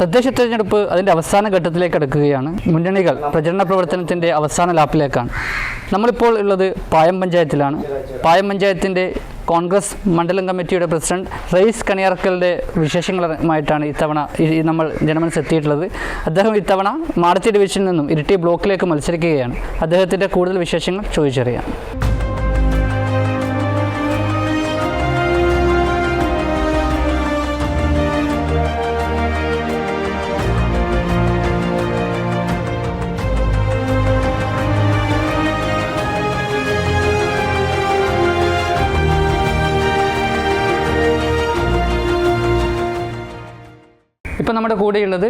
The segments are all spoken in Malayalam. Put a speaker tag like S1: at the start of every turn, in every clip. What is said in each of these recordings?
S1: തദ്ദേശ തെരഞ്ഞെടുപ്പ് അതിന്റെ അവസാന ഘട്ടത്തിലേക്ക് അടുക്കുകയാണ്. മുന്നണികൾ പ്രചരണ പ്രവർത്തനത്തിന്റെ അവസാന ലാപ്പിലേക്കാണ്. നമ്മളിപ്പോൾ ഉള്ളത് പായം പഞ്ചായത്തിലാണ്. പായം പഞ്ചായത്തിന്റെ കോൺഗ്രസ് മണ്ഡലം കമ്മിറ്റിയുടെ പ്രസിഡന്റ് റയീസ് കണിയാർക്കലിന്റെ വിശേഷങ്ങളുമായിട്ടാണ് ഇത്തവണ നമ്മൾ ജനമനസ് എത്തിയിട്ടുള്ളത്. അദ്ദേഹം ഇത്തവണ മാടത്തി ഡിവിഷനിൽ നിന്നും ഇരിട്ടി ബ്ലോക്കിലേക്ക് മത്സരിക്കുകയാണ്. അദ്ദേഹത്തിന്റെ കൂടുതൽ വിശേഷങ്ങൾ ചോദിച്ചറിയാം. കൂടെയുള്ളത്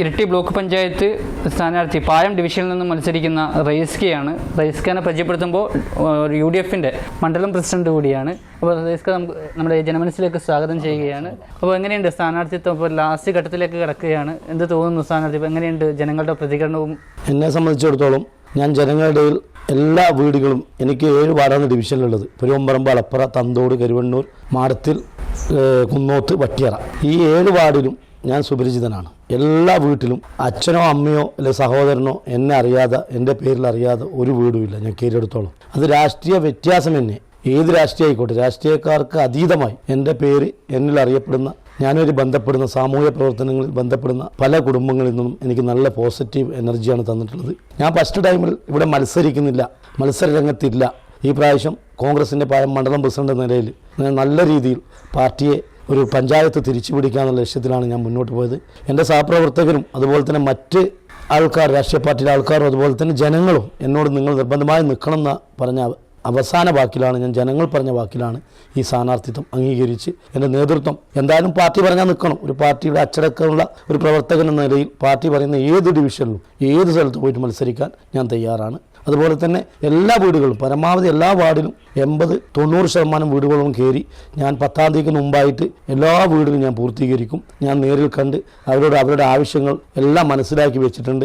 S1: ഇരട്ടി ബ്ലോക്ക് പഞ്ചായത്ത് സ്ഥാനാർത്ഥി പായം ഡിവിഷനിൽ നിന്ന് മത്സരിക്കുന്ന റയിസ്കയാണ് റയിസ്കനെ പരിചയപ്പെടുത്തുമ്പോൾ യു ഡി എഫിന്റെ മണ്ഡലം പ്രസിഡന്റ് കൂടിയാണ്. അപ്പോൾ റയിസ്ക നമുക്ക് നമ്മുടെ ജനമനസ്സിലേക്ക് സ്വാഗതം ചെയ്യുകയാണ്. അപ്പോൾ എങ്ങനെയുണ്ട് സ്ഥാനാർത്ഥിത്വം? ഇപ്പോൾ ലാസ്റ്റ് ഘട്ടത്തിലേക്ക് കിടക്കുകയാണ്. എന്ത് തോന്നുന്നു സ്ഥാനാർത്ഥി? എങ്ങനെയുണ്ട് ജനങ്ങളുടെ പ്രതികരണവും?
S2: എന്നെ സംബന്ധിച്ചിടത്തോളം ഞാൻ ജനങ്ങളുടെ എല്ലാ വീടുകളും എനിക്ക് ഏഴ് വാർഡാണ് ഡിവിഷനിലുള്ളത്. പെരുവമ്പറമ്പ് അളപ്പറ തന്തോട് കരുവണ്ണൂർ മാടത്തിൽ കുന്നോത്ത് വട്ടിയറ. ഈ ഏഴ് വാർഡിലും ഞാൻ സുപരിചിതനാണ്. എല്ലാ വീട്ടിലും അച്ഛനോ അമ്മയോ അല്ലെ സഹോദരനോ എന്നെ അറിയാതെ എന്റെ പേരിൽ അറിയാതെ ഒരു വീടുമില്ല ഞാൻ കയറിയെടുത്തോളം. അത് രാഷ്ട്രീയ വ്യത്യാസം തന്നെ. ഏത് രാഷ്ട്രീയ ആയിക്കോട്ടെ രാഷ്ട്രീയക്കാർക്ക് അതീതമായി എന്റെ പേര് എന്നിൽ അറിയപ്പെടുന്ന ഞാനൊരു ബന്ധപ്പെടുന്ന സാമൂഹ്യ പ്രവർത്തനങ്ങളിൽ ബന്ധപ്പെടുന്ന പല കുടുംബങ്ങളിൽ നിന്നും എനിക്ക് നല്ല പോസിറ്റീവ് എനർജിയാണ് തന്നിട്ടുള്ളത്. ഞാൻ ഫസ്റ്റ് ടൈമിൽ ഇവിടെ മത്സരിക്കുന്നില്ല മത്സര രംഗത്തില്ല ഈ പ്രാവശ്യം കോൺഗ്രസിന്റെ പായം മണ്ഡലം പ്രസിഡന്റ് എന്ന നിലയിൽ നല്ല രീതിയിൽ പാർട്ടിയെ ഒരു പഞ്ചായത്ത് തിരിച്ചു പിടിക്കാനുള്ള ലക്ഷ്യത്തിലാണ് ഞാൻ മുന്നോട്ട് പോയത്. എന്റെ സഹപ്രവർത്തകരും അതുപോലെ തന്നെ മറ്റ് ആൾക്കാർ രാഷ്ട്രീയ പാർട്ടിയിലെ ആൾക്കാരും അതുപോലെ തന്നെ ജനങ്ങളും എന്നോട് നിങ്ങൾ നിർബന്ധമായി നിൽക്കണം എന്ന് പറഞ്ഞ അവസാന വാക്കിലാണ് ഞാൻ ജനങ്ങൾ പറഞ്ഞ വാക്കിലാണ് ഈ സ്ഥാനാർത്ഥിത്വം അംഗീകരിച്ച് എന്റെ നേതൃത്വം. എന്തായാലും പാർട്ടി പറഞ്ഞാൽ നിൽക്കണം. ഒരു പാർട്ടിയുടെ അച്ചടക്കമുള്ള ഒരു പ്രവർത്തകൻ എന്ന നിലയിൽ പാർട്ടി പറയുന്ന ഏത് ഡിവിഷനിലും ഏത് സ്ഥലത്ത് പോയിട്ട് മത്സരിക്കാൻ ഞാൻ തയ്യാറാണ്. അതുപോലെ തന്നെ എല്ലാ വീടുകളും പരമാവധി എല്ലാ വാർഡിലും എൺപത് തൊണ്ണൂറ് ശതമാനം വീടുകളും കയറി ഞാൻ പത്താം തീയതിക്ക് മുമ്പായിട്ട് എല്ലാ വീടുകളും ഞാൻ പൂർത്തീകരിക്കും. ഞാൻ നേരിൽ കണ്ട് അവരോട് അവരുടെ ആവശ്യങ്ങൾ എല്ലാം മനസ്സിലാക്കി വെച്ചിട്ടുണ്ട്.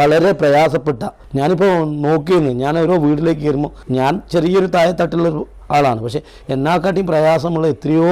S2: വളരെ പ്രയാസപ്പെട്ട ഞാനിപ്പോൾ നോക്കിയിരുന്നു ഞാൻ ഓരോ വീട്ടിലേക്ക് കയറുമ്പോൾ ഞാൻ ചെറിയൊരു താഴെത്തട്ടിലുള്ള ആളാണ്. പക്ഷേ എന്നാക്കാട്ടിയും പ്രയാസമുള്ള എത്രയോ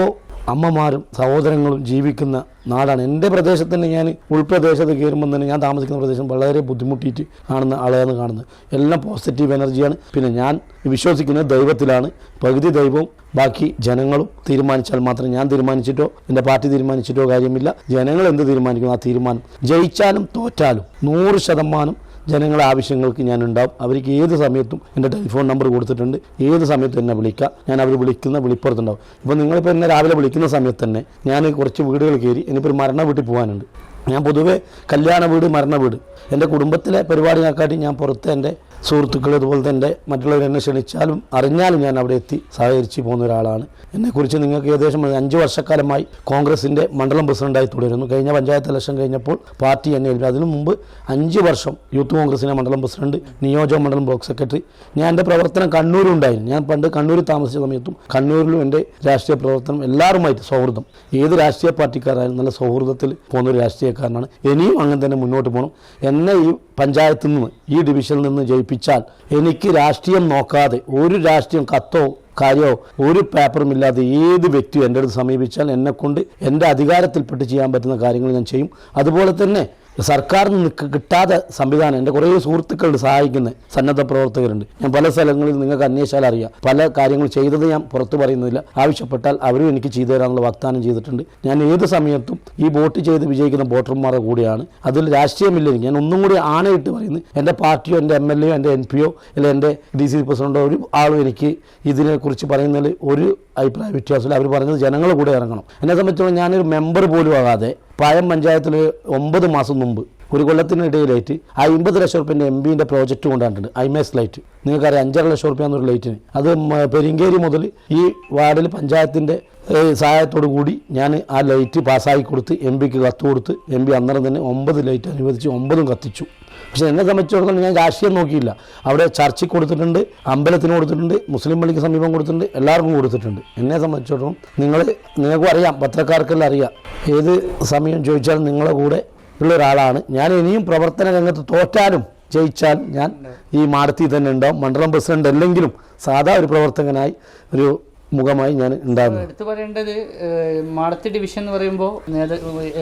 S2: അമ്മമാരും സഹോദരങ്ങളും ജീവിക്കുന്ന നാടാണ്. എന്റെ പ്രദേശത്ത് തന്നെ ഞാൻ ഉൾപ്രദേശത്ത് കയറുമ്പോൾ തന്നെ ഞാൻ താമസിക്കുന്ന പ്രദേശം വളരെ ബുദ്ധിമുട്ടിയിട്ട് കാണുന്ന ആളെയാണ് കാണുന്നത്. എല്ലാം പോസിറ്റീവ് എനർജിയാണ് പിന്നെ ഞാൻ വിശ്വസിക്കുന്നത് ദൈവത്തിലാണ്. പകുതി ദൈവവും ബാക്കി ജനങ്ങളും തീരുമാനിച്ചാൽ മാത്രം ഞാൻ തീരുമാനിച്ചിട്ടോ എന്റെ പാർട്ടി തീരുമാനിച്ചിട്ടോ കാര്യമില്ല. ജനങ്ങൾ എന്ത് തീരുമാനിക്കുന്നു? ആ തീരുമാനം. ജയിച്ചാലും തോറ്റാലും നൂറ് ശതമാനം ജനങ്ങളെ ആവശ്യങ്ങൾക്ക് ഞാൻ ഉണ്ടാവും അവർക്ക് ഏത് സമയത്തും എന്റെ ടെലിഫോൺ നമ്പർ കൊടുത്തിട്ടുണ്ട്. ഏത് സമയത്തും എന്നെ വിളിക്കുക ഞാൻ അവർ വിളിക്കുന്ന വിളിപ്പുറത്തുണ്ടാവും. ഇപ്പോൾ നിങ്ങളിപ്പോൾ എന്നെ രാവിലെ വിളിക്കുന്ന സമയത്ത് തന്നെ ഞാൻ കുറച്ച് വീടുകൾ കയറി എനിക്കൊരു മരണ വീട്ടിൽ പോകാനുണ്ട്. ഞാൻ പൊതുവേ കല്യാണ വീട് മരണ വീട്. എന്റെ കുടുംബത്തിലെ പരിപാടിനെക്കാട്ടി ഞാൻ പുറത്ത് എന്റെ സുഹൃത്തുക്കൾ അതുപോലെ തന്നെ മറ്റുള്ളവർ എന്നെ ക്ഷണിച്ചാലും അറിഞ്ഞാലും ഞാൻ അവിടെ എത്തി സഹകരിച്ച് പോകുന്ന ഒരാളാണ്. എന്നെക്കുറിച്ച് നിങ്ങൾക്ക് ഏകദേശം അഞ്ച് വർഷക്കാലമായി കോൺഗ്രസിന്റെ മണ്ഡലം പ്രസിഡന്റായി തുടരുന്നു. കഴിഞ്ഞ പഞ്ചായത്ത് ഇലക്ഷൻ കഴിഞ്ഞപ്പോൾ പാർട്ടി എന്നെ ഏൽപ്പിച്ചു. അതിനു മുമ്പ് അഞ്ച് വർഷം യൂത്ത് കോൺഗ്രസിന്റെ മണ്ഡലം പ്രസിഡന്റ് നിയോജക മണ്ഡലം ബ്ലോക്ക് സെക്രട്ടറി. ഞാൻ എന്റെ പ്രവർത്തനം കണ്ണൂരുണ്ടായിരുന്നു ഞാൻ പണ്ട് കണ്ണൂരിൽ താമസിച്ച സമയത്തും കണ്ണൂരിലും എന്റെ രാഷ്ട്രീയ പ്രവർത്തനം എല്ലാവരുമായിട്ട് സൗഹൃദം. ഏത് രാഷ്ട്രീയ പാർട്ടിക്കാരായാലും നല്ല സൗഹൃദത്തിൽ പോകുന്ന ഒരു രാഷ്ട്രീയക്കാരനാണ് ഇനിയും അങ്ങനെ തന്നെ മുന്നോട്ട് പോകണം എന്നെ ഈ പഞ്ചായത്തിൽ നിന്ന് ഈ ഡിവിഷനിൽ നിന്ന് ജയിപ്പിച്ചാൽ എനിക്ക് രാഷ്ട്രീയം നോക്കാതെ ഒരു രാഷ്ട്രീയം കത്തോ കാര്യമോ ഒരു പേപ്പറും ഇല്ലാതെ ഏത് വ്യക്തിയും എന്റെ അടുത്ത് സമീപിച്ചാൽ എന്നെക്കൊണ്ട് എന്റെ അധികാരത്തിൽപ്പെട്ട് ചെയ്യാൻ പറ്റുന്ന കാര്യങ്ങൾ ഞാൻ ചെയ്യും. അതുപോലെ തന്നെ സർക്കാരിൽ നിന്ന് കിട്ടാത്ത സംവിധാനം എന്റെ കുറേ സുഹൃത്തുക്കളുണ്ട് സഹായിക്കുന്ന സന്നദ്ധ പ്രവർത്തകരുണ്ട്. ഞാൻ പല സ്ഥലങ്ങളിൽ നിങ്ങൾക്ക് അന്വേഷിച്ചാൽ അറിയാം. പല കാര്യങ്ങൾ ചെയ്തത് ഞാൻ പുറത്ത് പറയുന്നില്ല. ആവശ്യപ്പെട്ടാൽ അവരും എനിക്ക് ചെയ്തു തരാനുള്ള വാഗ്ദാനം ചെയ്തിട്ടുണ്ട്. ഞാൻ ഏത് സമയത്തും ഈ വോട്ട് ചെയ്ത് വിജയിക്കുന്ന വോട്ടർമാരുടെ കൂടെയാണ്. അതിൽ രാഷ്ട്രീയമില്ല ഞാൻ ഒന്നും കൂടി ആണയിട്ട് പറയുന്നത് എന്റെ പാർട്ടിയോ എന്റെ എം എൽ എയോ എന്റെ എൻ പിയോ അല്ലെങ്കിൽ എന്റെ ഡി സി പ്രസിഡന്റോ ഒരു ആളും എനിക്ക് ഇതിനെക്കുറിച്ച് പറയുന്നതിൽ ഒരു അഭിപ്രായ വ്യത്യാസമില്ല. അവർ പറഞ്ഞത് ജനങ്ങളുടെ കൂടെ ഇറങ്ങണം. എന്നെ സംബന്ധിച്ചിടത്തോളം ഞാനൊരു മെമ്പർ പോലും ആകാതെ പായം പഞ്ചായത്തിൽ ഒമ്പത് മാസം മുമ്പ് ഒരു കൊല്ലത്തിനിടയിലായിട്ട് അമ്പത് ലക്ഷം റുപ്യന്റെ എം ബിന്റെ പ്രോജക്റ്റ് കൊണ്ടുവന്നിട്ടുണ്ട് ഐമേസ് ലൈറ്റ് നിങ്ങൾക്കറിയാം അഞ്ചര ലക്ഷം റുപ്യ എന്നൊരു ലൈറ്റിന് അത് പെരിങ്കേരി മുതൽ ഈ വാർഡിൽ പഞ്ചായത്തിന്റെ സഹായത്തോടു കൂടി ഞാൻ ആ ലൈറ്റ് പാസ്സാക്കി കൊടുത്ത് എം പിക്ക് കത്ത് കൊടുത്ത് എം പി അന്നേരം തന്നെ ഒമ്പത് ലൈറ്റ് അനുവദിച്ച് ഒമ്പതും കത്തിച്ചു. പക്ഷെ എന്നെ സംബന്ധിച്ചിടത്തോളം ഞാൻ രാഷ്ട്രീയം നോക്കിയില്ല. അവിടെ ചർച്ചയ്ക്ക് കൊടുത്തിട്ടുണ്ട് അമ്പലത്തിന് കൊടുത്തിട്ടുണ്ട് മുസ്ലിം പള്ളിക്ക് സമീപം കൊടുത്തിട്ടുണ്ട് എല്ലാവർക്കും കൊടുത്തിട്ടുണ്ട്. എന്നെ സംബന്ധിച്ചിടത്തോളം നിങ്ങൾ നിങ്ങൾക്കും അറിയാം പത്രക്കാർക്കെല്ലാം അറിയാം. ഏത് സമയം ചോദിച്ചാലും നിങ്ങളെ കൂടെ ഉള്ള ഒരാളാണ്. ഞാൻ ഇനിയും പ്രവർത്തന രംഗത്ത് തോറ്റാലും ജയിച്ചാൽ ഞാൻ ഈ മാടത്തി തന്നെ ഉണ്ടാവും. മണ്ഡലം പ്രസിഡന്റ് അല്ലെങ്കിലും സാധാ ഒരു പ്രവർത്തകനായി ഒരു മുഖമായി ഞാൻ ഉണ്ടാകുന്നത്.
S1: എടുത്തു പറയേണ്ടത് മാടത്തി ഡിവിഷൻ എന്ന് പറയുമ്പോൾ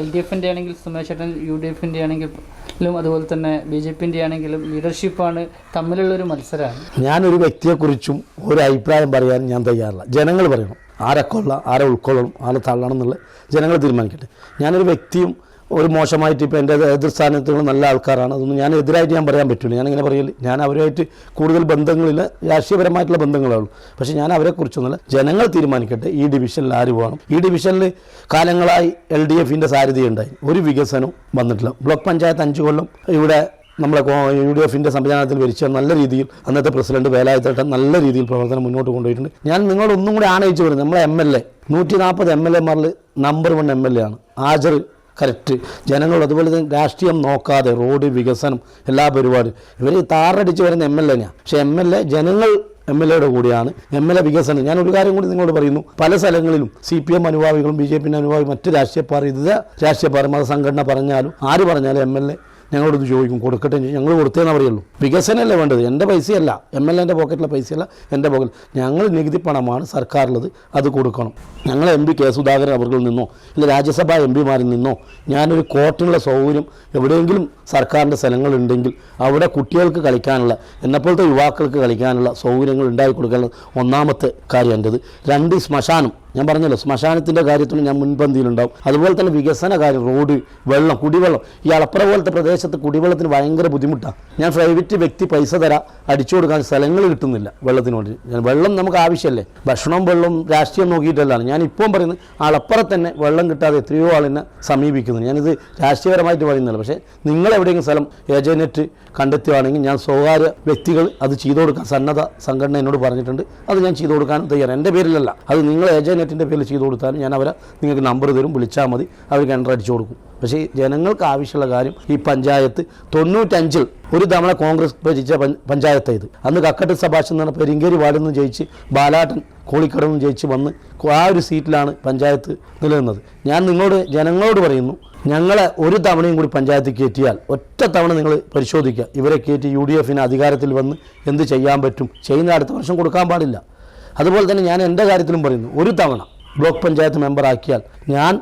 S1: എൽ ഡി എഫിന്റെ ആണെങ്കിൽ സുമേഷ് ചേട്ടൻ യു ഡി എഫിന്റെ ആണെങ്കിലും അതുപോലെ തന്നെ ബി ജെ പിന്റെ ആണെങ്കിലും ലീഡർഷിപ്പാണ് തമ്മിലുള്ള ഒരു മത്സരമാണ്
S2: ഞാനൊരു വ്യക്തിയെക്കുറിച്ചും ഒരു അഭിപ്രായം പറയാൻ ഞാൻ തയ്യാറില്ല. ജനങ്ങൾ പറയണം. ആരെ കൊള്ളാം ആരെ ഉൾക്കൊള്ളണം ആരെ തള്ളണം എന്നുള്ള ജനങ്ങൾ തീരുമാനിക്കട്ടെ. ഞാനൊരു വ്യക്തിയും ഒരു മോശമായിട്ട് ഇപ്പോൾ എന്റെ എതിർ സ്ഥാനത്തുള്ള നല്ല ആൾക്കാരാണ്. അതൊന്നും ഞാൻ എതിരായിട്ട് ഞാൻ പറയാൻ പറ്റില്ല ഞാനിങ്ങനെ പറയില്ല ഞാൻ അവരുമായിട്ട് കൂടുതൽ ബന്ധങ്ങളില്ല രാഷ്ട്രീയപരമായിട്ടുള്ള ബന്ധങ്ങളേ ഉള്ളൂ പക്ഷേ ഞാൻ അവരെക്കുറിച്ചൊന്നുമില്ല ജനങ്ങൾ തീരുമാനിക്കട്ടെ. ഈ ഡിവിഷനിൽ ആര് പോകണം? ഈ ഡിവിഷനിൽ കാലങ്ങളായി എൽ ഡി എഫിന്റെ സാരഥിയുണ്ടായി ഒരു വികസനവും വന്നിട്ടില്ല. ബ്ലോക്ക് പഞ്ചായത്ത് അഞ്ച് കൊല്ലം ഇവിടെ നമ്മളെ യു ഡി എഫിന്റെ സംവിധാനത്തിൽ വരിച്ച നല്ല രീതിയിൽ അന്നത്തെ പ്രസിഡന്റ് വേലായുധേട്ടൻ നല്ല രീതിയിൽ പ്രവർത്തനം മുന്നോട്ട് കൊണ്ടുപോയിട്ടുണ്ട്. ഞാൻ നിങ്ങളൊന്നും കൂടി ആണയിച്ചു വരുന്നത് നമ്മളെ എം എൽ എ നൂറ്റി നാൽപ്പത് M L എമാരിൽ number one M L A ആണ്. ആജർ കറക്റ്റ്. ജനങ്ങൾ അതുപോലെ തന്നെ രാഷ്ട്രീയം നോക്കാതെ റോഡ് വികസനം എല്ലാ പരിപാടിയും ഇവർ താറടിച്ച് വരുന്ന എം എൽ എനെയാണ് പക്ഷേ എം എൽ എ ജനങ്ങൾ എം എൽ എയുടെ കൂടിയാണ്. എം എൽ എ വികസനം. ഞാൻ ഒരു കാര്യം കൂടി നിങ്ങളോട് പറയുന്നു. പല സ്ഥലങ്ങളിലും സി പി എം അനുഭാവികളും ബി ജെ പി അനുഭാവികളും മറ്റ് രാഷ്ട്രീയ പാർട്ടി ഇത് രാഷ്ട്രീയ പാർട്ടി മതസംഘടന പറഞ്ഞാലും ആര് പറഞ്ഞാലും എം എൽ എ ഞങ്ങളോട് ചോദിക്കും കൊടുക്കട്ടെ ഞങ്ങൾ കൊടുത്തേന്ന് പറയുള്ളൂ. വികസനമല്ലേ വേണ്ടത്? എന്റെ പൈസയല്ല. എം എൽ എന്റെ പോക്കറ്റിലെ പൈസയല്ല എന്റെ പോക്കറ്റ്. ഞങ്ങൾ നികുതി പണമാണ് സർക്കാരിലത് അത് കൊടുക്കണം. ഞങ്ങൾ എം പി കെ സുധാകരൻ അവരിൽ നിന്നോ ഇല്ല രാജ്യസഭാ എം പിമാരിൽ നിന്നോ ഞാനൊരു കോർട്ടിനുള്ള സൗകര്യം എവിടെയെങ്കിലും സർക്കാരിന്റെ സ്ഥലങ്ങളുണ്ടെങ്കിൽ അവിടെ കുട്ടികൾക്ക് കളിക്കാനുള്ള എന്നെപ്പോലത്തെ യുവാക്കൾക്ക് കളിക്കാനുള്ള സൗകര്യങ്ങൾ ഉണ്ടാക്കി കൊടുക്കാനുള്ള ഒന്നാമത്തെ കാര്യം എന്റെത് രണ്ട് ശ്മശാനം. ഞാൻ പറഞ്ഞല്ലോ ശ്മശാനത്തിന്റെ കാര്യത്തിനും ഞാൻ മുൻപന്തിയിലുണ്ടാവും. അതുപോലെ തന്നെ വികസന കാര്യം റോഡ് വെള്ളം കുടിവെള്ളം. ഈ അളപ്പുറ പോലത്തെ പ്രദേശത്ത് കുടിവെള്ളത്തിന് ഭയങ്കര ബുദ്ധിമുട്ടാണ് ഞാൻ പ്രൈവറ്റ് വ്യക്തി പൈസ തരാം അടിച്ചു കൊടുക്കാൻ സ്ഥലങ്ങൾ കിട്ടുന്നില്ല വെള്ളത്തിനോട് വെള്ളം നമുക്ക് ആവശ്യമല്ലേ ഭക്ഷണം വെള്ളം രാഷ്ട്രീയം നോക്കിയിട്ടല്ലാണ്. ഞാൻ ഇപ്പം പറയുന്നത് അളപ്പുറ തന്നെ വെള്ളം കിട്ടാതെ എത്രയോ ആളിനെ സമീപിക്കുന്നു ഞാനിത് രാഷ്ട്രീയപരമായിട്ട് പറയുന്നില്ല. പക്ഷേ നിങ്ങൾ എവിടെയെങ്കിലും സ്ഥലം ഏജനറ്റ് കണ്ടെത്തുകയാണെങ്കിൽ ഞാൻ സ്വകാര്യ വ്യക്തികൾ അത് ചെയ്തു കൊടുക്കാൻ സന്നദ്ധ സംഘടന എന്നോട് പറഞ്ഞിട്ടുണ്ട്. അത് ഞാൻ ചെയ്തു കൊടുക്കാനും തയ്യാറാണ്. എന്റെ പേരിലല്ല. അത് നിങ്ങൾ ഏജനറ്റിന്റെ പേരിൽ ചെയ്തു കൊടുത്താലും ഞാൻ അവരെ നിങ്ങൾക്ക് നമ്പർ തരും വിളിച്ചാൽ മതി. അവർക്ക് എന്റർ അടിച്ചു കൊടുക്കും. പക്ഷേ ജനങ്ങൾക്ക് ആവശ്യമുള്ള കാര്യം ഈ പഞ്ചായത്ത് തൊണ്ണൂറ്റഞ്ചിൽ ഒരു തവണ കോൺഗ്രസ് ഭരിച്ച പഞ്ച- പഞ്ചായത്ത് ഇത്. അന്ന് കക്കട്ട് സഭാഷൻ എന്ന് പറഞ്ഞ പെരിങ്കേരി വാർഡിൽ നിന്ന് ജയിച്ച് ബാലാട്ടൻ കോളിക്കടയിൽ നിന്ന് ജയിച്ച് വന്ന് ആ ഒരു സീറ്റിലാണ് പഞ്ചായത്ത് നിലനിന്നത്. ഞാൻ നിങ്ങളോട് ജനങ്ങളോട് പറയുന്നു ഞങ്ങളെ ഒരു തവണയും കൂടി പഞ്ചായത്തിൽ കയറ്റിയാൽ ഒറ്റ തവണ നിങ്ങൾ പരിശോധിക്കുക. ഇവരെ കയറ്റി യു ഡി എഫിന് അധികാരത്തിൽ വന്ന് എന്ത് ചെയ്യാൻ പറ്റും? ചെയ്യുന്ന അടുത്ത വർഷം കൊടുക്കാൻ പാടില്ല. അതുപോലെ തന്നെ ഞാൻ എന്റെ കാര്യത്തിലും പറയുന്നു ഒരു തവണ ബ്ലോക്ക് പഞ്ചായത്ത് മെമ്പറാക്കിയാൽ ഞാൻ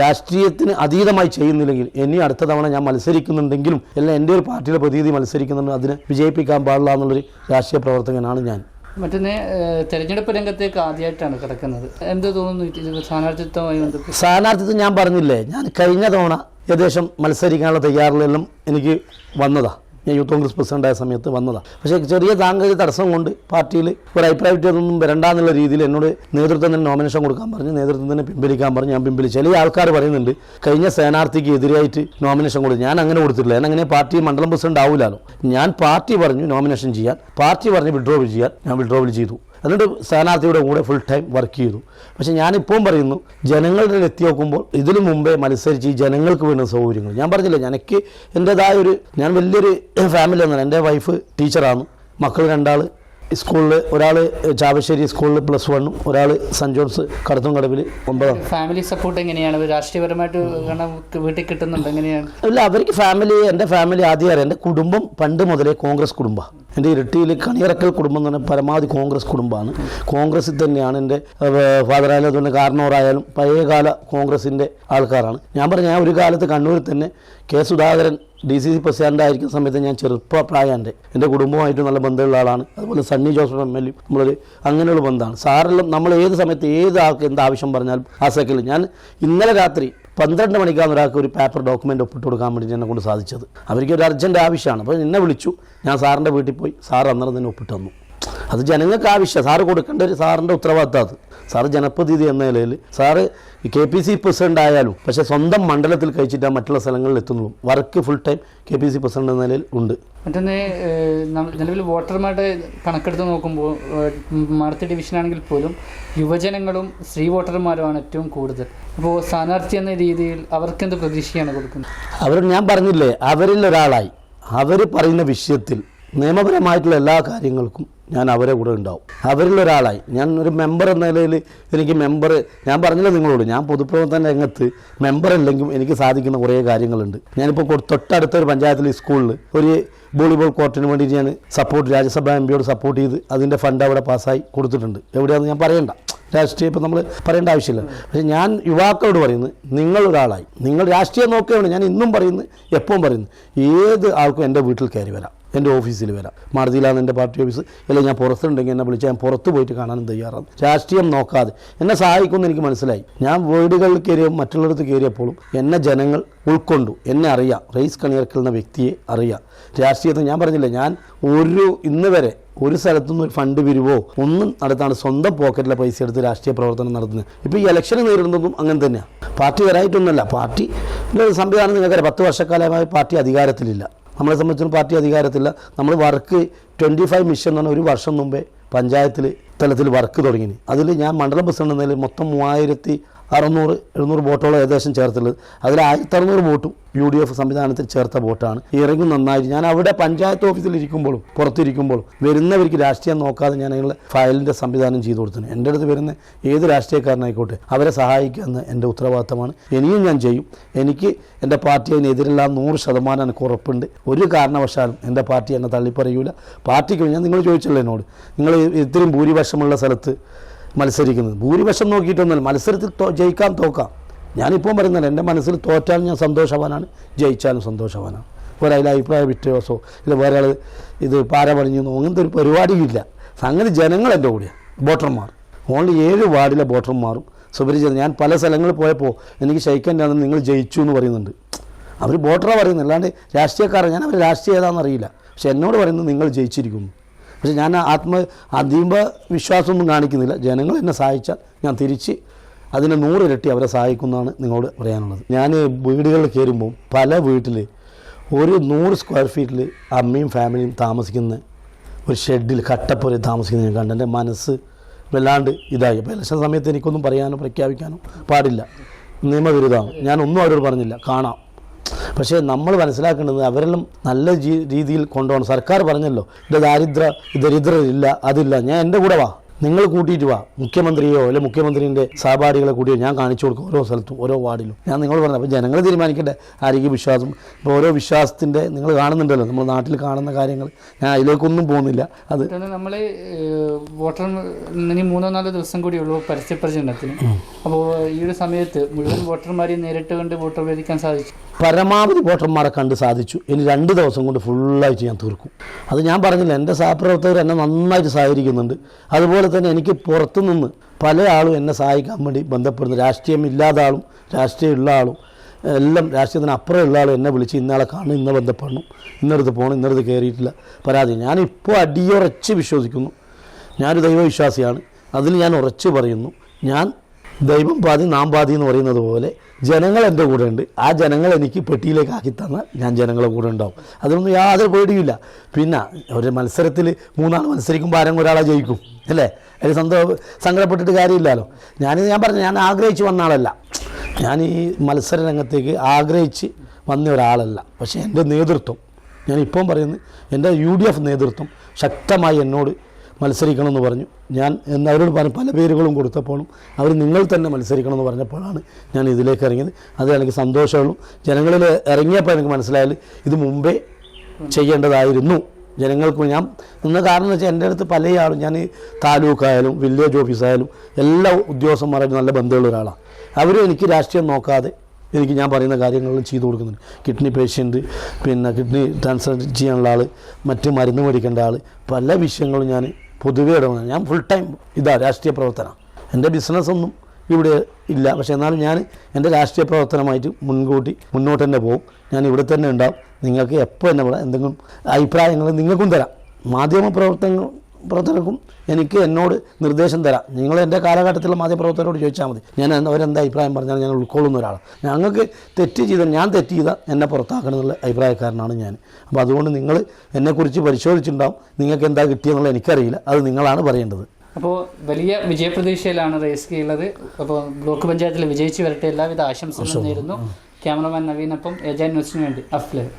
S2: രാഷ്ട്രീയത്തിന് അതീതമായി ചെയ്യുന്നില്ലെങ്കിൽ ഇനി അടുത്ത തവണ ഞാൻ മത്സരിക്കുന്നുണ്ടെങ്കിലും എല്ലാം എന്റെ ഒരു പാർട്ടിയുടെ പ്രതിനിധി മത്സരിക്കുന്നുണ്ട് അതിനെ വിജയിപ്പിക്കാൻ പാടില്ല എന്നുള്ളൊരു രാഷ്ട്രീയ പ്രവർത്തകനാണ് ഞാൻ.
S1: മറ്റൊന്ന് തെരഞ്ഞെടുപ്പ് രംഗത്തേക്ക് ആദ്യമായിട്ടാണ് കിടക്കുന്നത്. എന്ത് തോന്നുന്നു സ്ഥാനാർത്ഥിത്വമായി ബന്ധപ്പെട്ട്?
S2: സ്ഥാനാർത്ഥിത്വം ഞാൻ പറഞ്ഞില്ലേ ഞാൻ കഴിഞ്ഞ തവണ ഏകദേശം മത്സരിക്കാനുള്ള തയ്യാറെല്ലാം എനിക്ക് വന്നതാ. ഞാൻ യൂത്ത് കോൺഗ്രസ് പ്രസിഡന്റായ സമയത്ത് വന്നതാണ് പക്ഷേ ചെറിയ സാങ്കേതിക തടസ്സം കൊണ്ട് പാർട്ടിയിൽ ഒരു അഭിപ്രായത്തൊന്നും വരണ്ടെന്നുള്ള രീതിയിൽ എന്നോട് നേതൃത്വം തന്നെ നോമിനേഷൻ കൊടുക്കാൻ പറഞ്ഞു നേതൃത്വം തന്നെ പിൻവലിക്കാൻ പറഞ്ഞു ഞാൻ പിൻവലിച്ചു ചില ആൾക്കാർ പറയുന്നുണ്ട് കഴിഞ്ഞ സ്ഥാനാർത്ഥിക്ക് എതിരായിട്ട് നോമിനേഷൻ കൊടുത്തു ഞാൻ അങ്ങനെ കൊടുത്തിട്ടില്ല. ഞാൻ അങ്ങനെ പാർട്ടി മണ്ഡലം പ്രസിഡന്റ് ആവില്ലല്ലോ ഞാൻ പാർട്ടി പറഞ്ഞു നോമിനേഷൻ ചെയ്യാൻ പാർട്ടി പറഞ്ഞ് വിഡ്രോവൽ ചെയ്യാൻ ഞാൻ വിഡ്രോവൽ ചെയ്തു. എന്നിട്ട് സ്ഥാനാർത്ഥിയുടെ കൂടെ ഫുൾ ടൈം വർക്ക് ചെയ്തു. പക്ഷെ ഞാനിപ്പം പറയുന്നു ജനങ്ങളുടെ എത്തി നോക്കുമ്പോൾ ഇതിനു മുമ്പേ മത്സരിച്ച് ഈ ജനങ്ങൾക്ക് വേണ്ട സൗകര്യങ്ങൾ. ഞാൻ പറഞ്ഞില്ല എനിക്ക് എന്റെതായ ഒരു ഞാൻ വലിയൊരു ഫാമിലി എന്നാണ് എന്റെ വൈഫ് ടീച്ചറാണ് മക്കൾ രണ്ടാൾ സ്കൂളിൽ ഒരാൾ ചാവശ്ശേരി സ്കൂളിൽ പ്ലസ് വണ്ണും ഒരാൾ സെന്റ് ജോൺസ് കടത്തും കടവിൽ ഒമ്പതാണ്
S1: ഫാമിലി സപ്പോർട്ട് എങ്ങനെയാണ്? രാഷ്ട്രീയപരമായിട്ട് വീട്ടിൽ കിട്ടുന്നുണ്ട്? എങ്ങനെയാണ്?
S2: അല്ല അവർക്ക് ഫാമിലി എന്റെ ഫാമിലി ആദ്യം അറിയാം. എന്റെ കുടുംബം പണ്ട് മുതലേ കോൺഗ്രസ് കുടുംബമാണ് എന്റെ ഇരട്ടിയിൽ കണിയിറക്കൽ കുടുംബം എന്ന് പറഞ്ഞാൽ പരമാവധി കോൺഗ്രസ് കുടുംബമാണ് കോൺഗ്രസിൽ തന്നെയാണ് എന്റെ ഫാദറായാലും അതുപോലെ കാരണവറായാലും പഴയകാല കോൺഗ്രസിന്റെ ആൾക്കാരാണ്. ഞാൻ പറഞ്ഞ ഞാൻ ഒരു കാലത്ത് കണ്ണൂരിൽ തന്നെ K Sudhakaran D C C president ആയിരിക്കുന്ന സമയത്ത് ഞാൻ ചെറുപ്പപ്രായന്റെ എന്റെ കുടുംബമായിട്ട് നല്ല ബന്ധമുള്ള ആളാണ്. അതുപോലെ Sunny Joseph M L A നമ്മളൊരു അങ്ങനെയുള്ള ബന്ധമാണ്. സാറെല്ലാം നമ്മൾ ഏത് സമയത്ത് ഏത് ആൾക്ക് എന്ത് ആവശ്യം പറഞ്ഞാലും ആ സെക്കിൽ ഞാൻ ഇന്നലെ രാത്രി പന്ത്രണ്ട് മണിക്കാണ് ഒരാൾക്ക് ഒരു പേപ്പർ ഡോക്യുമെന്റ് ഒപ്പിട്ട് കൊടുക്കാൻ വേണ്ടി എന്നെ കൊണ്ട് സാധിച്ചത്. അവർക്ക് ഒരു അർജന്റ് ആവശ്യമാണ്. അപ്പോൾ എന്നെ വിളിച്ചു. ഞാൻ സാറിന്റെ വീട്ടിൽ പോയി. സാർ അന്നേരം തന്നെ ഒപ്പിട്ട് തന്നു. അത് ജനങ്ങൾക്ക് ആവശ്യം സാറ് കൊടുക്കേണ്ട ഒരു സാറിന്റെ ഉത്തരവാദിത്തം അത്. സാറ് ജനപ്രതിനിധി എന്ന നിലയിൽ sir K P C president ആയാലും പക്ഷെ സ്വന്തം മണ്ഡലത്തിൽ കഴിച്ചിട്ട് മറ്റുള്ള സ്ഥലങ്ങളിൽ എത്തുന്നുള്ളൂ work full time K P C president എന്ന നിലയിൽ ഉണ്ട്.
S1: മറ്റൊന്ന് നിലവിൽ വോട്ടർമാരുടെ കണക്കെടുത്ത് നോക്കുമ്പോൾ മാർത്തി മാടത്തി ഡിവിഷനാണെങ്കിൽ പോലും യുവജനങ്ങളും സ്ത്രീ വോട്ടർമാരുമാണ് ഏറ്റവും കൂടുതൽ. അപ്പോൾ സ്ഥാനാർത്ഥി എന്ന രീതിയിൽ അവർക്ക് എന്ത് പ്രതീക്ഷയാണ് കൊടുക്കുന്നത്?
S2: അവർ ഞാൻ പറഞ്ഞില്ലേ അവരിൽ ഒരാളായി. അവർ പറയുന്ന വിഷയത്തിൽ നിയമപരമായിട്ടുള്ള എല്ലാ കാര്യങ്ങൾക്കും ഞാൻ അവരെ കൂടെ ഉണ്ടാവും. അവരിൽ ഒരാളായി ഞാൻ ഒരു മെമ്പർ എന്ന നിലയിൽ എനിക്ക് മെമ്പർ ഞാൻ പറഞ്ഞില്ല നിങ്ങളോട് ഞാൻ പൊതുപ്രവർത്തന രംഗത്ത് മെമ്പർ അല്ലെങ്കിലും എനിക്ക് സാധിക്കുന്ന കുറേ കാര്യങ്ങളുണ്ട്. ഞാനിപ്പോൾ തൊട്ടടുത്ത ഒരു പഞ്ചായത്തിലെ സ്കൂളിൽ ഒരു വോളിബോൾ കോർട്ടിന് വേണ്ടിയിട്ട് ഞാൻ സപ്പോർട്ട് രാജ്യസഭാ എം പിയോട് സപ്പോർട്ട് ചെയ്ത് അതിന്റെ ഫണ്ട് അവിടെ പാസ്സായി കൊടുത്തിട്ടുണ്ട്. എവിടെയാണെന്ന് ഞാൻ പറയണ്ട. രാഷ്ട്രീയം ഇപ്പം നമ്മൾ പറയേണ്ട ആവശ്യമില്ല. പക്ഷേ ഞാൻ യുവാക്കളോട് പറയുന്നത് നിങ്ങളൊരാളായി. നിങ്ങൾ രാഷ്ട്രീയം നോക്കുകയാണ്. ഞാൻ ഇന്നും പറയുന്നു എപ്പോഴും പറയുന്നു ഏത് ആൾക്കും എന്റെ വീട്ടിൽ കയറി വരാം. എന്റെ ഓഫീസിൽ വരാം. മാറുതിയിലാണ് എന്റെ പാർട്ടി ഓഫീസ്. അല്ലെങ്കിൽ ഞാൻ പുറത്തുണ്ടെങ്കിൽ എന്നെ വിളിച്ചാൽ ഞാൻ പുറത്ത് പോയിട്ട് കാണാനും തയ്യാറാണ് രാഷ്ട്രീയം നോക്കാതെ. എന്നെ സഹായിക്കുമെന്ന് എനിക്ക് മനസ്സിലായി. ഞാൻ വീടുകളിൽ കയറിയ മറ്റുള്ളിടത്ത് കയറിയപ്പോഴും എന്നെ ജനങ്ങൾ ഉൾക്കൊണ്ടു. എന്നെ അറിയാം. റേസ് കണിയർക്കൽ വ്യക്തിയെ അറിയാം. രാഷ്ട്രീയത്തിൽ ഞാൻ പറഞ്ഞില്ല ഞാൻ ഒരു ഇന്ന് വരെ ഒരു സ്ഥലത്തുനിന്ന് ഒരു ഫണ്ട് പിരിവോ ഒന്നും നടത്താണ് സ്വന്തം പോക്കറ്റിലെ പൈസ എടുത്ത് രാഷ്ട്രീയ പ്രവർത്തനം നടത്തുന്നത് ഇപ്പോൾ ഈ ഇലക്ഷന് നേരിടുന്നതും അങ്ങനെ തന്നെയാണ് പാർട്ടി വരായിട്ടൊന്നുമല്ല. പാർട്ടി സംവിധാനം നിങ്ങൾക്കറിയാം. പത്ത് വർഷക്കാലമായി പാർട്ടി അധികാരത്തിലില്ല. നമ്മളെ സംബന്ധിച്ചും പാർട്ടി അധികാരത്തില്ല. നമ്മൾ വർക്ക് ട്വന്റി ഫൈവ് മിഷൻ എന്ന് പറഞ്ഞാൽ ഒരു വർഷം മുമ്പേ പഞ്ചായത്തിൽ തലത്തിൽ വർക്ക് തുടങ്ങി അതിൽ ഞാൻ മണ്ഡലം പ്രസിഡന്റ് എന്നതിൽ മൊത്തം മൂവായിരത്തി അറുന്നൂറ് എഴുന്നൂറ് വോട്ടോളം ഏകദേശം ചേർത്തുള്ളത്. അതിൽ ആയിരത്തി അറുന്നൂറ് വോട്ടും യു ഡി എഫ് സംവിധാനത്തിൽ ചേർത്ത ബോട്ടാണ്. ഇറങ്ങും നന്നായിട്ട്. ഞാൻ അവിടെ പഞ്ചായത്ത് ഓഫീസിൽ ഇരിക്കുമ്പോഴും പുറത്തിരിക്കുമ്പോഴും വരുന്നവർക്ക് രാഷ്ട്രീയം നോക്കാതെ ഞാൻ അതിനുള്ള ഫയലിന്റെ സംവിധാനം ചെയ്തു കൊടുത്തിന് എന്റെ അടുത്ത് വരുന്ന ഏത് രാഷ്ട്രീയക്കാരനായിക്കോട്ടെ അവരെ സഹായിക്കുക എന്ന് എന്റെ ഉത്തരവാദിത്തമാണ്. ഇനിയും ഞാൻ ചെയ്യും. എനിക്ക് എന്റെ പാർട്ടി അതിനെതിരെല്ലാം നൂറ് ശതമാനം എനിക്ക് ഉറപ്പുണ്ട്. ഒരു കാരണവശാലും എന്റെ പാർട്ടി എന്നെ തള്ളിപ്പറയൂല. പാർട്ടിക്ക് ഞാൻ നിങ്ങൾ ചോദിച്ചല്ലോ എന്നോട്. നിങ്ങൾ ഇത്രയും ഭൂരിപക്ഷമുള്ള സ്ഥലത്ത് മത്സരിക്കുന്നത്. ഭൂരിപക്ഷം നോക്കിയിട്ടൊന്നുമല്ല. മത്സരത്തിൽ ജയിക്കാം തോക്കാം. ഞാനിപ്പോൾ പറയുന്നില്ല എന്റെ മനസ്സിൽ തോറ്റാലും ഞാൻ സന്തോഷവാനാണ് ജയിച്ചാലും സന്തോഷവാനാണ്. ഒരാൾ അഭിപ്രായ വിറ്റോസോ ഇല്ല ആൾ ഇത് പാര പണിഞ്ഞു അങ്ങനത്തെ ഒരു പരിപാടിയില്ല. അങ്ങനെ ജനങ്ങൾ എന്റെ കൂടെയാണ് വോട്ടർമാർ. ഓൺലി ഏഴ് വാർഡിലെ വോട്ടർമാരും സുപരിചിതം. ഞാൻ പല സ്ഥലങ്ങളിൽ പോയപ്പോൾ എനിക്ക് ക്ഷയിക്കേണ്ടതെന്ന് നിങ്ങൾ ജയിച്ചു എന്ന് പറയുന്നുണ്ട്. അവർ വോട്ടറാണ് പറയുന്നത് അല്ലാണ്ട് രാഷ്ട്രീയക്കാരൻ ഞാൻ അവർ രാഷ്ട്രീയ ഏതാണെന്ന് അറിയില്ല. പക്ഷെ എന്നോട് പറയുന്നത് നിങ്ങൾ ജയിച്ചിരിക്കുന്നു. പക്ഷെ ഞാൻ ആത്മ അതീവ വിശ്വാസമൊന്നും കാണിക്കുന്നില്ല. ജനങ്ങൾ എന്നെ സഹായിച്ചാൽ ഞാൻ തിരിച്ച് അതിനെ നൂറിരട്ടി അവരെ സഹായിക്കുന്നതാണ് നിങ്ങളോട് പറയാനുള്ളത്. ഞാൻ വീടുകളിൽ കയറുമ്പോൾ പല വീട്ടിൽ ഒരു നൂറ് സ്ക്വയർ ഫീറ്റിൽ അമ്മയും ഫാമിലിയും താമസിക്കുന്ന ഒരു ഷെഡിൽ കട്ടപ്പുരയിൽ താമസിക്കുന്ന ഞാൻ കണ്ട്. എന്റെ മനസ്സ് വല്ലാണ്ട് ഇതായി. അപ്പോൾ ഇലക്ഷൻ സമയത്ത് എനിക്കൊന്നും പറയാനോ പ്രഖ്യാപിക്കാനോ പാടില്ല. നിയമവിരുദ്ധമാണ്. ഞാനൊന്നും അവരോട് പറഞ്ഞില്ല. കാണാം. പക്ഷേ നമ്മൾ മനസ്സിലാക്കേണ്ടത് അവരെല്ലാം നല്ല രീതിയിൽ കൊണ്ടുപോകണം. സർക്കാർ പറഞ്ഞല്ലോ ഇത് ദാരിദ്ര്യ ദരിദ്രരില്ല അതില്ല. ഞാൻ എന്റെ കൂടെ വാ. നിങ്ങൾ കൂട്ടിയിട്ട് വാ. മുഖ്യമന്ത്രിയോ അല്ലെ മുഖ്യമന്ത്രിന്റെ സഹപാഠികളെ കൂട്ടിയോ ഞാൻ കാണിച്ചു കൊടുക്കും ഓരോ സ്ഥലത്തും ഓരോ വാർഡിലും. ഞാൻ നിങ്ങൾ പറഞ്ഞു അപ്പോൾ ജനങ്ങൾ തീരുമാനിക്കട്ടെ. ആരെങ്കിലും വിശ്വാസം ഇപ്പോൾ ഓരോ വിശ്വാസത്തിന്റെ നിങ്ങൾ കാണുന്നുണ്ടല്ലോ. നമ്മൾ നാട്ടിൽ കാണുന്ന കാര്യങ്ങൾ. ഞാൻ അതിലേക്കൊന്നും പോകുന്നില്ല. അത്
S1: നമ്മൾ വോട്ടർ ഇനി മൂന്നോ നാലോ ദിവസം കൂടി ഉള്ളൂ പരസ്യ പ്രചരണത്തിന് അപ്പോൾ ഈ ഒരു സമയത്ത് മുഴുവൻ വോട്ടർമാരെയും നേരിട്ട് കണ്ട് വോട്ടർ വേദിക്കാൻ സാധിച്ചു.
S2: പരമാവധി വോട്ടർമാരെ കണ്ട് സാധിച്ചു. ഇനി രണ്ട് ദിവസം കൊണ്ട് ഫുള്ളായിട്ട് ഞാൻ തീർക്കും. അത് ഞാൻ പറഞ്ഞില്ല. എന്റെ സഹപ്രവർത്തകർ എന്നെ നന്നായിട്ട് സഹകരിക്കുന്നുണ്ട്. അതുപോലെ തന്നെ എനിക്ക് പുറത്തുനിന്ന് പല ആളും എന്നെ സഹായിക്കാൻ വേണ്ടി ബന്ധപ്പെടുന്നു. രാഷ്ട്രീയം ഇല്ലാത്ത ആളും രാഷ്ട്രീയം ഉള്ള ആളും എല്ലാം രാഷ്ട്രീയത്തിന് അപ്പുറം ഉള്ള ആളും എന്നെ വിളിച്ച് ഇന്നാളെ കാണും ഇന്ന ബന്ധപ്പെടണം ഇന്നടുത്ത് പോകണം ഇന്നടുത്ത് കയറിയിട്ടില്ല പരാതി. ഞാനിപ്പോൾ അടിയുറച്ച് വിശ്വസിക്കുന്നു. ഞാനൊരു ദൈവവിശ്വാസിയാണ്. അതിൽ ഞാൻ ഉറച്ചു പറയുന്നു. ഞാൻ ദൈവം പാതി നാം പാതി എന്ന് പറയുന്നത് പോലെ ജനങ്ങൾ എന്റെ കൂടെ ഉണ്ട് ആ ജനങ്ങൾ എനിക്ക് പെട്ടിയിലേക്ക് ആക്കി തന്നാൽ ഞാൻ ജനങ്ങളെ കൂടെ ഉണ്ടാവും. അതൊന്നും യാതൊരു പേടിയില്ല പിന്നെ ഒരു മത്സരത്തിൽ മൂന്നാൾ മത്സരിക്കുമ്പോൾ ആരെങ്കിലും ഒരാളെ ജയിക്കും. അല്ലേ? അതിൽ സന്തോ സങ്കടപ്പെട്ടിട്ട് കാര്യമില്ലല്ലോ. ഞാൻ ഞാൻ പറഞ്ഞു ഞാൻ ആഗ്രഹിച്ച് വന്ന ആളല്ല. ഞാൻ ഈ മത്സര രംഗത്തേക്ക് ആഗ്രഹിച്ച് വന്ന ഒരാളല്ല. പക്ഷേ എന്റെ നേതൃത്വം ഞാൻ ഇപ്പം പറയുന്നത് എന്റെ യു ഡി എഫ് നേതൃത്വം ശക്തമായി എന്നോട് മത്സരിക്കണമെന്ന് പറഞ്ഞു. ഞാൻ എന്ന് അവരോട് പല പേരുകളും കൊടുത്തപ്പോഴും അവർ നിങ്ങൾ തന്നെ മത്സരിക്കണമെന്ന് പറഞ്ഞപ്പോഴാണ് ഞാൻ ഇതിലേക്ക് ഇറങ്ങിയത്. അത് എനിക്ക് സന്തോഷമുള്ളൂ. ജനങ്ങളിൽ ഇറങ്ങിയപ്പോൾ എനിക്ക് മനസ്സിലായാൽ ഇത് മുമ്പേ ചെയ്യേണ്ടതായിരുന്നു. ജനങ്ങൾക്ക് ഞാൻ ഇന്ന് കാരണം വെച്ചാൽ എന്റെ അടുത്ത് പല ആളും ഞാൻ താലൂക്കായാലും വില്ലേജ് ഓഫീസായാലും എല്ലാ ഉദ്യോഗസ്ഥന്മാരായിട്ട് നല്ല ബന്ധമുള്ള ഒരാളാണ്. അവരും എനിക്ക് രാഷ്ട്രീയം നോക്കാതെ എനിക്ക് ഞാൻ പറയുന്ന കാര്യങ്ങളെല്ലാം ചെയ്തു കൊടുക്കുന്നുണ്ട്. കിഡ്നി പേഷ്യന്റ് പിന്നെ കിഡ്നി ട്രാൻസ്ഫർ ചെയ്യാനുള്ള ആൾ മറ്റ് മരുന്ന് മേടിക്കേണ്ട ആൾ പല വിഷയങ്ങളും ഞാൻ പൊതുവേ ഇടപെടുന്നത് ഞാൻ ഫുൾ ടൈം ഇതാ രാഷ്ട്രീയ പ്രവർത്തനം. എന്റെ ബിസിനസ്സൊന്നും ഇവിടെ ഇല്ല. പക്ഷേ എന്നാലും ഞാൻ എന്റെ രാഷ്ട്രീയ പ്രവർത്തനമായിട്ട് മുൻകൂട്ടി മുന്നോട്ട് തന്നെ പോകും. ഞാൻ ഇവിടെ തന്നെ ഉണ്ടാവും. നിങ്ങൾക്ക് എപ്പോൾ എന്നെ എന്തെങ്കിലും അഭിപ്രായങ്ങൾ നിങ്ങൾക്കും തരാം. മാധ്യമ പ്രവർത്തന പ്രവർത്തകർക്കും എനിക്ക് എന്നോട് നിർദ്ദേശം തരാം. നിങ്ങൾ എന്റെ കാലഘട്ടത്തിലെ മാധ്യമപ്രവർത്തകരോട് ചോദിച്ചാൽ മതി. ഞാൻ അവരെന്താ അഭിപ്രായം പറഞ്ഞാൽ ഞങ്ങൾ ഉൾക്കൊള്ളുന്ന ഒരാളാണ്. ഞങ്ങൾക്ക് തെറ്റ് ചെയ്ത ഞാൻ തെറ്റ് ചെയ്ത എന്നെ പുറത്താക്കണം എന്നുള്ള അഭിപ്രായക്കാരനാണ് ഞാൻ. അപ്പോൾ അതുകൊണ്ട് നിങ്ങൾ എന്നെക്കുറിച്ച് പരിശോധിച്ചിട്ടുണ്ടാവും. നിങ്ങൾക്ക് എന്താ കിട്ടിയെന്നുള്ള എനിക്കറിയില്ല. അത് നിങ്ങളാണ് പറയേണ്ടത്.
S1: അപ്പോൾ വലിയ വിജയപ്രതീക്ഷയിലാണ് റേസ് ഉള്ളത്. അപ്പോൾ ബ്ലോക്ക് പഞ്ചായത്തിൽ വിജയിച്ചു വരട്ടെ. എല്ലാവിധ ആശംസകളും നേരുന്നു. ക്യാമറമാൻ നവീനൊപ്പം ഏജാൻ ന്യൂസിന് വേണ്ടി. അഫ്ലേ